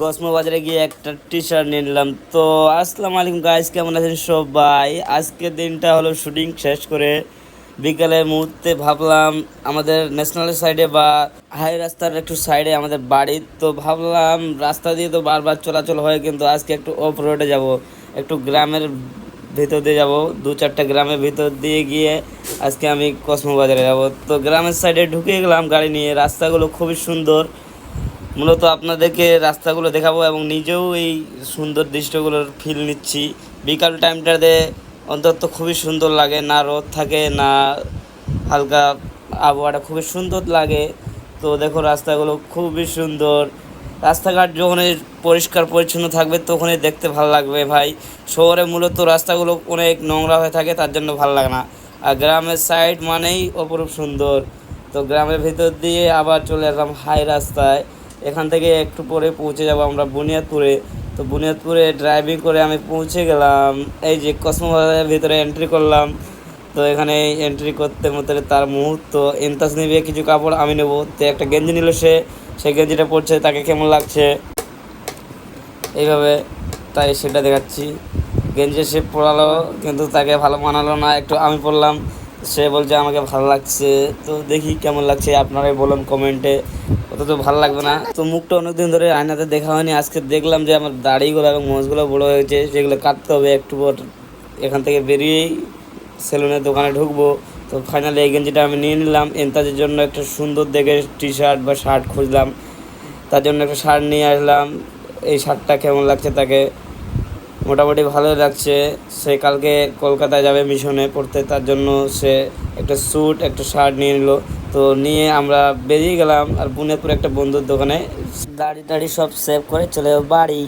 Cosmo বাজারে গিয়ে একটা টি শার্ট নিলাম। তো, আসসালামু আলাইকুম গাইস কেমন আছেন সবাই? আজকের দিনটা হলো শুটিং শেষ করে বিকালের মুহূর্তে ভাবলাম আমাদের ন্যাশনাল সাইডে বা হাই রাস্তার একটু সাইডে আমাদের বাড়ি। তো ভাবলাম রাস্তা দিয়ে তো বারবার চলাচল হয়, কিন্তু আজকে একটু অফ রোডে যাব। একটু গ্রামের ভিতর দিয়ে যাব। দু চারটা গ্রামের ভিতর দিয়ে গিয়ে আজকে আমি কসমো বাজারে যাব। তো গ্রামের সাইডে ঢুকে গেলাম গাড়ি নিয়ে। রাস্তাগুলো খুবই সুন্দর। মূলত আপনাদেরকে রাস্তাগুলো দেখাবো এবং নিজেও এই সুন্দর দৃশ্যগুলোর ফিল নিচ্ছি। বিকাল টাইমটাতে অন্তত খুবই সুন্দর লাগে, না রোদ থাকে, না হালকা আবহাওয়াটা খুবই সুন্দর লাগে। তো দেখো রাস্তাগুলো খুবই সুন্দর। রাস্তাঘাট যখনই পরিষ্কার পরিচ্ছন্ন থাকবে তখনই দেখতে ভালো লাগবে ভাই। শহরে মূলত রাস্তাগুলো অনেক নোংরা হয়ে থাকে, তার জন্য ভালো লাগে না। আর গ্রামের সাইড মানেই অপরূপ সুন্দর। তো গ্রামের ভিতর দিয়ে আবার চলে আসলাম হাই রাস্তায়। এখান থেকে একটু পরে পৌঁছে যাব আমরা বুনিয়াদপুরে। তো বুনিয়াদপুরে ড্রাইভিং করে আমি পৌঁছে গেলাম, এই যে কসমোবাজারের ভিতরে এন্ট্রি করলাম। তো এখানে এন্ট্রি করতে মতো তার মুহূর্ত এন্তাস নিবে কিছু কাপড় আমি নেব। তো একটা গেঞ্জি নিল সে, সেই গেঞ্জিটা পরছে, তাকে কেমন লাগছে? এইভাবে তাই সেটা দেখাচ্ছি। গেঞ্জি সে পরালো, কিন্তু তাকে ভালো মানালো না, একটু আমি পরলাম। সে বলছে, আমাকে ভালো লাগছে। তো দেখি কেমন লাগছে, আপনারাই বলুন কমেন্টে অত তো ভালো লাগবে না। তো মুখটা অনেকদিন ধরে আয়নাতে দেখা হয়নি। আজকে দেখলাম যে আমার দাড়িগুলো এবং মোজগুলো বড়ো হয়েছে। সেগুলো কাটতে হবে একটু পর। এখান থেকে বেরিয়েই সেলুনের দোকানে ঢুকবো। তো ফাইনালি এই গেঞ্জিটা আমি নিয়ে নিলাম। এনতাজের জন্য একটা সুন্দর দেখে টি শার্ট বা শার্ট খুঁজলাম। তার জন্য একটা শার্ট নিয়ে আসলাম। এই শার্টটা কেমন লাগছে তাকে মোটামুটি ভালো লাগছে। সে কালকে কলকাতায় যাবে মিশনে পড়তে, তার জন্য সে একটা স্যুট একটা শার্ট নিয়ে নিল। তো নিয়ে আমরা বেরিয়ে গেলাম আর বুনিয়াদপুর একটা বন্ধুর দোকানে। দাড়ি টাড়ি সব সেভ করে চলে বাড়ি।